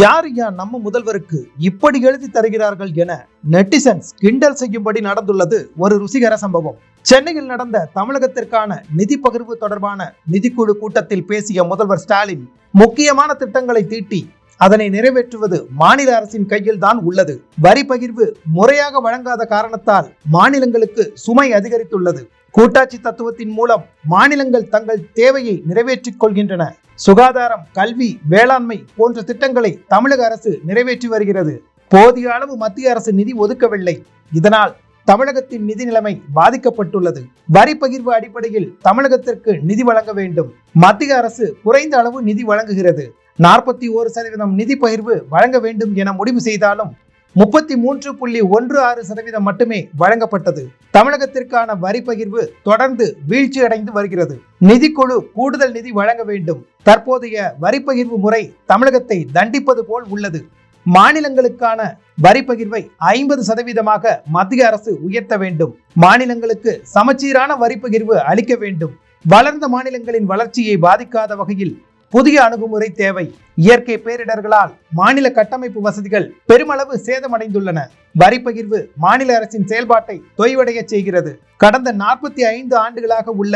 யார் யா நம்ம முதல்வருக்கு இப்படி எழுதி தருகிறார்கள் என நெட்டிசன்ஸ் கிண்டல் செய்யும்படி நடந்துள்ளது ஒரு ருசிகர சம்பவம். சென்னையில் நடந்த தமிழகத்திற்கான நிதி பகிர்வு தொடர்பான நிதிக்குழு கூட்டத்தில் பேசிய முதல்வர் ஸ்டாலின் முக்கியமான திட்டங்களை தீட்டி அதனை நிறைவேற்றுவது மாநில அரசின் கையில் தான் உள்ளது. வரி பகிர்வு முறையாக வழங்காத காரணத்தால் மாநிலங்களுக்கு சுமை அதிகரித்துள்ளது. கூட்டாட்சி தத்துவத்தின் மூலம் மாநிலங்கள் தங்கள் தேவையை நிறைவேற்றிக் கொள்கின்றன. சுகாதாரம் கல்வி வேளாண்மை போன்ற திட்டங்களை தமிழக அரசு நிறைவேற்றி வருகிறது. போதிய அளவு மத்திய அரசு நிதி ஒதுக்கவில்லை. இதனால் தமிழகத்தின் நிதி நிலைமை பாதிக்கப்பட்டுள்ளது. வரி பகிர்வு அடிப்படையில் தமிழகத்திற்கு நிதி வழங்க வேண்டும். மத்திய அரசு குறைந்த அளவு நிதி வழங்குகிறது. நாற்பத்தி ஓரு சதவீதம் நிதி பகிர்வு வழங்க வேண்டும் என முடிவு செய்தாலும் முப்பத்தி மூன்று புள்ளி ஒன்று ஆறு சதவீதம் மட்டுமே வழங்கப்பட்டது. தமிழகத்திற்கான வரி பகிர்வு தொடர்ந்து வீழ்ச்சி அடைந்து வருகிறது. நிதிக்குழு கூடுதல் நிதி வழங்க வேண்டும். தற்போதைய வரி பகிர்வு முறை தமிழகத்தை தண்டிப்பது போல் உள்ளது. மாநிலங்களுக்கான வரி பகிர்வை ஐம்பது சதவீதமாக மத்திய அரசு உயர்த்த வேண்டும். மாநிலங்களுக்கு சமச்சீரான வரி பகிர்வு அளிக்க வேண்டும். வளர்ந்த மாநிலங்களின் வளர்ச்சியை பாதிக்காத வகையில் புதிய அணுகுமுறை தேவை. இயற்கை பேரிடர்களால் மாநில கட்டமைப்பு வசதிகள் பெருமளவு சேதமடைந்துள்ளன. வரி பகிர்வு மாநில அரசின் செயல்பாட்டை தொய்வடைய செய்கிறது. கடந்த நாற்பத்தி ஐந்து ஆண்டுகளாக உள்ள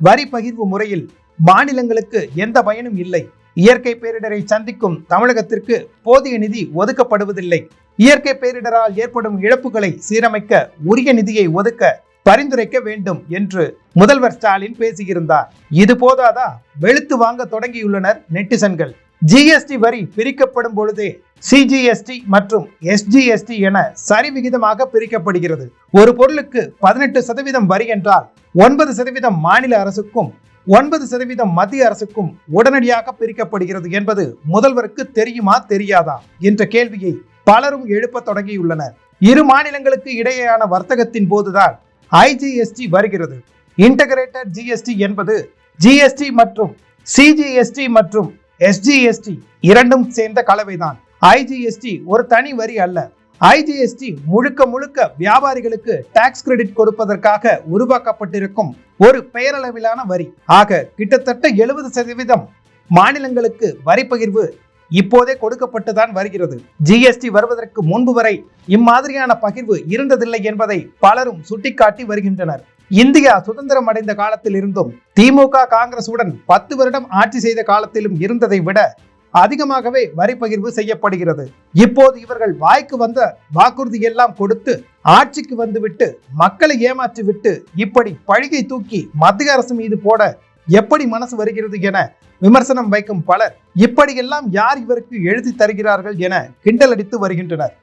வரி பகிர்வு முறையில் மாநிலங்களுக்கு எந்த பயனும் இல்லை. இயற்கை பேரிடரை சந்திக்கும் தமிழகத்திற்கு போதிய நிதி ஒதுக்கப்படுவதில்லை. இயற்கை பேரிடரால் ஏற்படும் இழப்புகளை சீரமைக்க உரிய நிதியை ஒதுக்க பரிந்துரைக்க வேண்டும் என்று முதல்வர் ஸ்டாலின் பேசியிருந்தார். இது போதாதா? வெளுத்து வாங்க தொடங்கியுள்ளனர் நெட்டிசன்கள். ஜிஎஸ்டி வரி பிரிக்கப்படும் பொழுதே சிஜிஎஸ்டி மற்றும் எஸ்ஜிஎஸ்டி என சரிவிகிதமாக பிரிக்கப்படுகிறது. ஒரு பொருளுக்கு பதினெட்டு சதவீதம் வரி என்றால் ஒன்பது சதவீதம் மாநில அரசுக்கும் ஒன்பது சதவீதம் மத்திய அரசுக்கும் உடனடியாக பிரிக்கப்படுகிறது என்பது முதல்வருக்கு தெரியுமா தெரியாதா? என்ற கேள்வியை பலரும் எழுப்ப தொடங்கியுள்ளனர். இரு மாநிலங்களுக்கு இடையேயான வர்த்தகத்தின் போதுதான் ஐஜிஎஸ்டி வருகிறது. இன்டகிரேட்டட் ஜிஎஸ்டி என்பது ஜிஎஸ்டி மற்றும் சிஜிஎஸ்டி மற்றும் எஸ்ஜிஎஸ்டி இரண்டும் சேர்ந்த கலவைதான். ஐஜிஎஸ்டி ஒரு தனி வரி அல்ல. ஐஜிஎஸ்டி முழுக்க முழுக்க வியாபாரிகளுக்கு டாக்ஸ் கிரெடிட் கொடுப்பதற்காக உருவாக்கப்பட்டிருக்கும் ஒரு பெயரளவிலான வரி. ஆக கிட்டத்தட்ட எழுபது சதவீதம் மாநிலங்களுக்கு வரி பகிர்வு இப்போதே கொடுக்கப்பட்டுதான் வருகிறது. ஜிஎஸ்டி வருவதற்கு முன்பு வரை இம்மாதிரியான பகிர்வு இருந்ததில்லை என்பதை பலரும் சுட்டிக்காட்டி வருகின்றனர். இந்தியா சுதந்திரம் அடைந்த காலத்தில் இருந்தும் திமுக காங்கிரசுடன் பத்து வருடம் ஆட்சி செய்த காலத்திலும் இருந்ததை விட அதிகமாகவே வரி பகிர்வு செய்யப்படுகிறது. இப்போது இவர்கள் வாய்க்கு வந்த வாக்குறுதி எல்லாம் கொடுத்து ஆட்சிக்கு வந்துவிட்டு மக்களை ஏமாற்றி விட்டு இப்படி பழிகை தூக்கி மத்திய அரசு மீது போட எப்படி மனசு வருகிறது என விமர்சனம் வைக்கும் பலர் இப்படியெல்லாம் யார் இவருக்கு எழுதி தருகிறார்கள் என கிண்டல் அடித்து வருகின்றனர்.